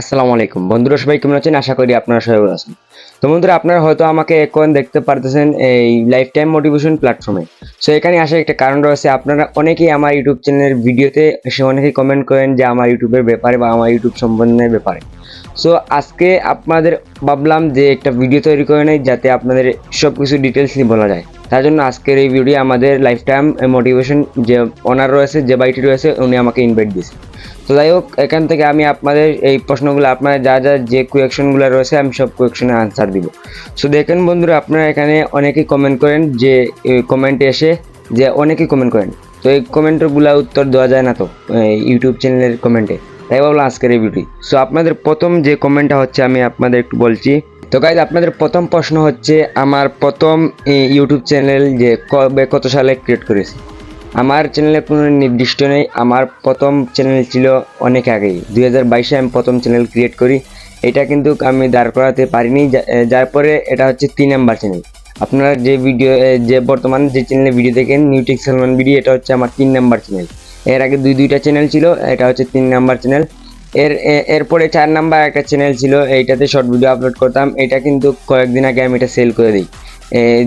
আসসালামু আলাইকুম। বন্ধুরা, সবাই কেমন আছেন? আশা করি আপনারা সবাই ভালো আছেন। তো বন্ধুরা, আপনারা হয়তো আমাকে এখন দেখতে পারতেছেন এই লাইফ টাইম মোটিভেশন প্ল্যাটফর্মে সো এখানে আসার একটা কারণ রয়েছে, আপনারা অনেকেই আমার ইউটিউব চ্যানেলের ভিডিওতে এসে অনেকেই কমেন্ট করেন যে আমার ইউটিউবের ব্যাপারে বা আমার ইউটিউব সম্বন্ধের ব্যাপারে। সো আজকে আপনাদের ভাবলাম যে একটা ভিডিও তৈরি করে নেই, যাতে আপনাদের সব কিছু ডিটেলস নিয়ে বলা যায়। তার জন্য আজকের এই ভিডিও আমাদের লাইফ টাইম মোটিভেশন যে অনার রয়েছে, যে বাইটি রয়েছে, উনি আমাকে ইনভাইট দিয়েছে তো যাই হোক, এখান থেকে আমি আপনাদের এই প্রশ্নগুলো আপনাদের যা যা যে কোয়েকশনগুলো রয়েছে, আমি সব কোয়েকশনের আনসার দিব। সো দেখেন বন্ধুরা, আপনারা এখানে অনেকেই কমেন্ট করেন যে কমেন্টে এসে যে অনেকেই কমেন্ট করেন। তো এই কমেন্টগুলো উত্তর দেওয়া যায় না তো ইউটিউব চ্যানেলের কমেন্টে তাই ভাবলাম আজকের এই ভিডিও সো আপনাদের প্রথম যে কমেন্টটা হচ্ছে, আমি আপনাদের একটু বলছি। তো গাইজ আপনাদের প্রথম প্রশ্ন হচ্ছে, আমার প্রথম ইউটিউব চ্যানেল যে কবে কত সালে ক্রিয়েট করেছি? আমার চ্যানেলে কোনো নির্দিষ্ট নেই, আমার প্রথম চ্যানেল ছিল অনেক আগেই। দুই হাজার বাইশে আমি প্রথম চ্যানেল ক্রিয়েট করি। এটা কিন্তু আমি দাঁড় করাতে পারিনি যার পরে এটা হচ্ছে তিন নাম্বার চ্যানেল আপনারা যে ভিডিও যে বর্তমানে যে চ্যানেলে ভিডিও দেখেন নিউটেক সালমান ভিডিও এটা হচ্ছে আমার তিন নাম্বার চ্যানেল এর আগে দুই, দুইটা চ্যানেল ছিল, এটা হচ্ছে তিন নাম্বার চ্যানেল এর এরপরে চার নাম্বার একটা চ্যানেল ছিল, এইটাতে শর্ট ভিডিও আপলোড করতাম। এটা কিন্তু কয়েকদিন আগে আমি এটা সেল করে দিই।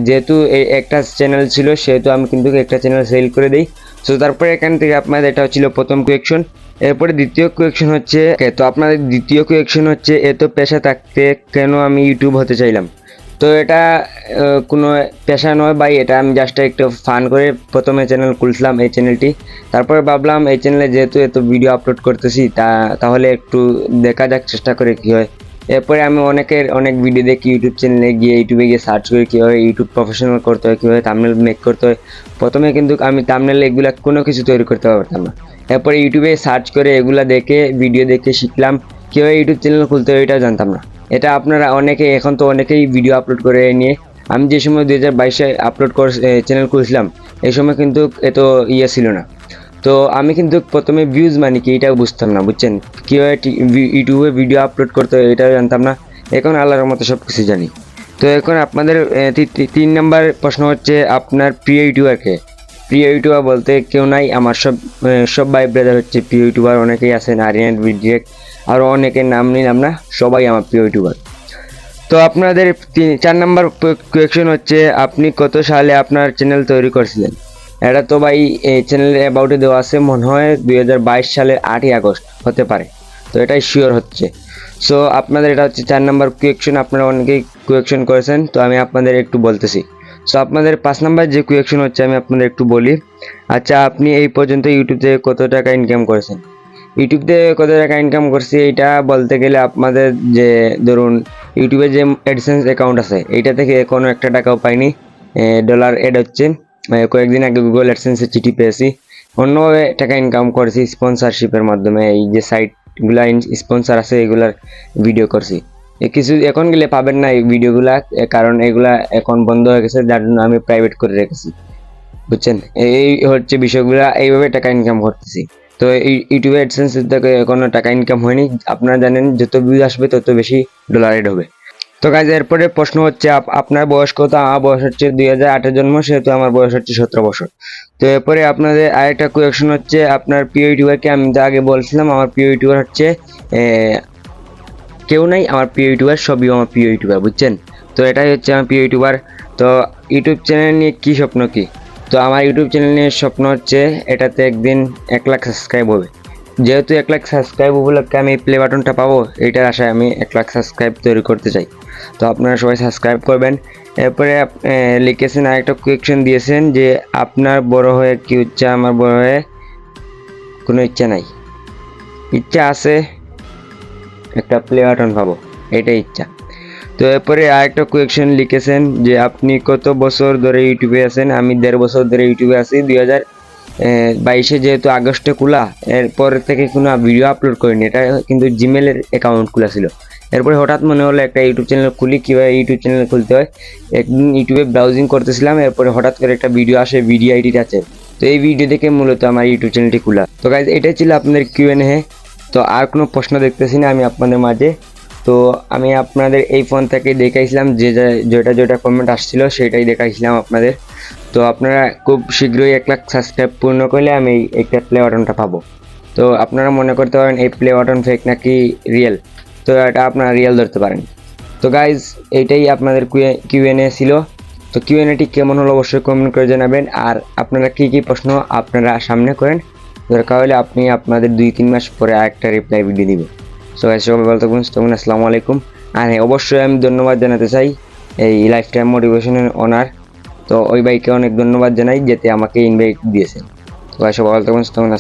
যেহেতু একটা চ্যানেল ছিল, সেহেতু আমি কিন্তু একটা চ্যানেল সেল করে দিই। সো তারপরে এখান থেকে আপনাদের এটা ছিল প্রথম কোয়েকশন এরপরে দ্বিতীয় কোয়েকশন হচ্ছে তো আপনাদের দ্বিতীয় কোয়েকশন হচ্ছে এত পেশা থাকতে কেন আমি ইউটিউব হতে চাইলাম? তো এটা কোনো পেশা নয় ভাই, এটা আমি জাস্ট একটু ফান করে প্রথমে চ্যানেল খুলছিলাম এই চ্যানেলটি তারপরে ভাবলাম এই চ্যানেলে যেহেতু এত ভিডিও আপলোড করতেছি, তা, তাহলে একটু দেখা যাক চেষ্টা করে কী হয়। এরপরে আমি অনেকের, অনেক ভিডিও দেখি ইউটিউব চ্যানেলে গিয়ে ইউটিউবে গিয়ে সার্চ করি কীভাবে ইউটিউব প্রফেশনাল করতে হয় কীভাবে থামনেল মেক করতে হয়। প্রথমে কিন্তু আমি থামনেল এগুলা কোনো কিছু তৈরি করতে পারতাম না। এরপরে ইউটিউবে সার্চ করে এগুলা দেখে ভিডিও দেখে শিখলাম কীভাবে ইউটিউব চ্যানেল খুলতে হয় এটাও জানতাম না। এটা আপনারা অনেকে, এখন তো অনেকেই ভিডিও আপলোড করে নিয়ে, আমি যে সময় দুই হাজার বাইশে আপলোড করে চ্যানেল করেছিলাম এই সময় কিন্তু এত ইয়ে ছিল না। তো আমি কিন্তু প্রথমে ভিউজ মানে কি, এটাও বুঝতাম না, বুঝছেন? কীভাবে ইউটিউবে ভিডিও আপলোড করতে এটাও জানতাম না। এখন আল্লাহর মতো সব কিছু জানি। তো এখন আপনাদের তিন নাম্বার প্রশ্ন হচ্ছে আপনার প্রিয় ইউটিউবারকে প্রিয় ইউটিউবার বলতে কেউ নাই, আমার সব সব ভাই ব্রাদার হচ্ছে প্রিয় ইউটিউবার, অনেকেই আছেন, আরিয়ান ডিরেক্ট আরও অনেকের নাম নিলাম না, সবাই আমার প্রিয় ইউটিউবার। তো আপনাদের তিন- চার নাম্বার কোয়েকশন হচ্ছে, আপনি কত সালে আপনার চ্যানেল তৈরি করছিলেন? এটা তো ভাই এই চ্যানেলের অ্যাবাউটে দেওয়া আছে, মনে হয় দুই হাজার বাইশ সালের আটই আগস্ট, হতে পারে। তো এটাই শিওর হচ্ছে। সো আপনাদের এটা হচ্ছে চার নাম্বার কুয়েকশন আপনারা অনেকেই কুয়েকশন করেছেন, তো আমি আপনাদের একটু বলতেছি। সো আপনাদের পাঁচ নাম্বার যে কুয়েকশন হচ্ছে, আমি আপনাদের একটু বলি। আচ্ছা আপনি এই পর্যন্ত ইউটিউব থেকে কত টাকা ইনকাম করেছেন? ইউটিউব থেকে কত টাকা ইনকাম করছি এটা বলতে গেলে আপনাদের যে, ধরুন ইউটিউবে যে অ্যাডসেন্স অ্যাকাউন্ট আছে, এইটা থেকে কোনো একটা টাকাও পাইনি। ডলার এড হচ্ছে। কয়েকদিন আগে গুগল অ্যাডসেন্সের চিঠি পেয়েছি। অন্যভাবে টাকা ইনকাম করেছি স্পন্সরশিপের মাধ্যমে, এই যে সাইটগুলা স্পন্সর আছে, এগুলার ভিডিও করছি। কিছু এখন গেলে পাবেন না এই ভিডিওগুলা কারণ এগুলা এখন বন্ধ হয়ে গেছে, যার জন্য আমি প্রাইভেট করে রেখেছি। বুঝছেন? এই হচ্ছে বিষয়গুলা, এইভাবে টাকা ইনকাম করতেছি। তো ইউটিউবে অ্যাডসেন্স থেকে কোনো টাকা ইনকাম হয়নি। আপনারা জানেন, যত ভিউজ আসবে, তত বেশি ডলার এড হবে। তো কাজ এরপরে প্রশ্ন হচ্ছে, আপ- আপনার বয়স কত? আমার বয়স হচ্ছে দুই হাজার আটের জন্ম, সেহেতু আমার বয়স হচ্ছে সতেরো বছর। তো এরপরে আপনাদের আরেকটা কোয়েকশন হচ্ছে, আপনার প্রিয় ইউটিউবারকে আমি তো আগে বলছিলাম, আমার প্রিয় ইউটিউবার হচ্ছে কেউ নাই, আমার প্রিয় ইউটিউবার সবই আমার প্রিয় ইউটিউবার বুঝছেন? তো এটাই হচ্ছে আমার প্রিয় ইউটিউবার তো ইউটিউব চ্যানেল নিয়ে কী স্বপ্ন কী? তো আমার ইউটিউব চ্যানেল নিয়ে স্বপ্ন হচ্ছে এটাতে একদিন এক লাখ সাবস্ক্রাইব হবে। যেহেতু এক লাখ সাবস্ক্রাইব উপলক্ষে আমি প্লে বাটনটা পাবো, এইটার আশায় আমি এক লাখ সাবস্ক্রাইব তৈরি করতে চাই। তো আপনারা সবাই সাবস্ক্রাইব করবেন। এরপরে লিখেছেন আরেকটা কোয়েকশন দিয়েছেন যে, আপনার বড় হয়ে কি ইচ্ছা? আমার বড় হয়ে কোনো ইচ্ছা নাই। ইচ্ছা আছে, একটা প্লে বাটন পাবো, এটাই ইচ্ছা। তো এরপরে আরেকটা কোয়েকশন লিখেছেন যে, আপনি কত বছর ধরে ইউটিউবে আছেন? আমি দেড় বছর ধরে ইউটিউবে আছি, দুই হাজার বাইশে যেহেতু আগস্টে খোলা, এরপর থেকে কোনো ভিডিও আপলোড করিনি। এটা কিন্তু জিমেলের অ্যাকাউন্ট খোলা ছিল। এরপরে হঠাৎ মনে হলো একটা ইউটিউব চ্যানেল খুলি, কীভাবে ইউটিউব চ্যানেল খুলতে হয়? একদিন ইউটিউবে ব্রাউজিং করতেছিলাম, এরপরে হঠাৎ করে একটা ভিডিও আসে ভিডিও আইডিটা আছে। তো এই ভিডিও দেখে মূলত আমার ইউটিউব চ্যানেলটি খোলা। তো গাইজ এটাই ছিল আপনাদের কিউ এন হে তো আর কোনো প্রশ্ন দেখতেছি না আমি আপনাদের মাঝে। তো আমি আপনাদের এই ফোন থেকে দেখাইছিলাম, যে যেটা যেটা কমেন্ট আসছিল সেটাই দেখাইছিলাম আপনাদের। তো আপনারা খুব শীঘ্রই এক লাখ সাবস্ক্রাইব পূর্ণ করলে আমি একটা প্লে বাটনটা পাবো। তো আপনারা মনে করতে পারেন এই প্লে বাটন ফেক নাকি রিয়েল তো এটা আপনারা রিয়েল ধরতে পারেন। তো গাইজ এইটাই আপনাদের কিউএনএ ছিল। তো কিউএনএটি কেমন হলো অবশ্যই কমেন্ট করে জানাবেন। আর আপনারা কী কী প্রশ্ন আপনারা সামনে করেন, দরকার হলে আপনি আপনাদের দুই তিন মাস পরে আরেকটা রিপ্লাই ভিডিও দিবে সো গাইজ সবাই ভালো থাকুন তখন আসসালামু আলাইকুম। আর হ্যাঁ অবশ্যই আমি ধন্যবাদ জানাতে চাই এই লাইফ টাইম মোটিভেশনের ওনার তো ওই বাইকে অনেক ধন্যবাদ জানাই, যেতে আমাকে ইনভাইট দিয়েছেন। তো ভাই সবাই ভালো থাকুন তখন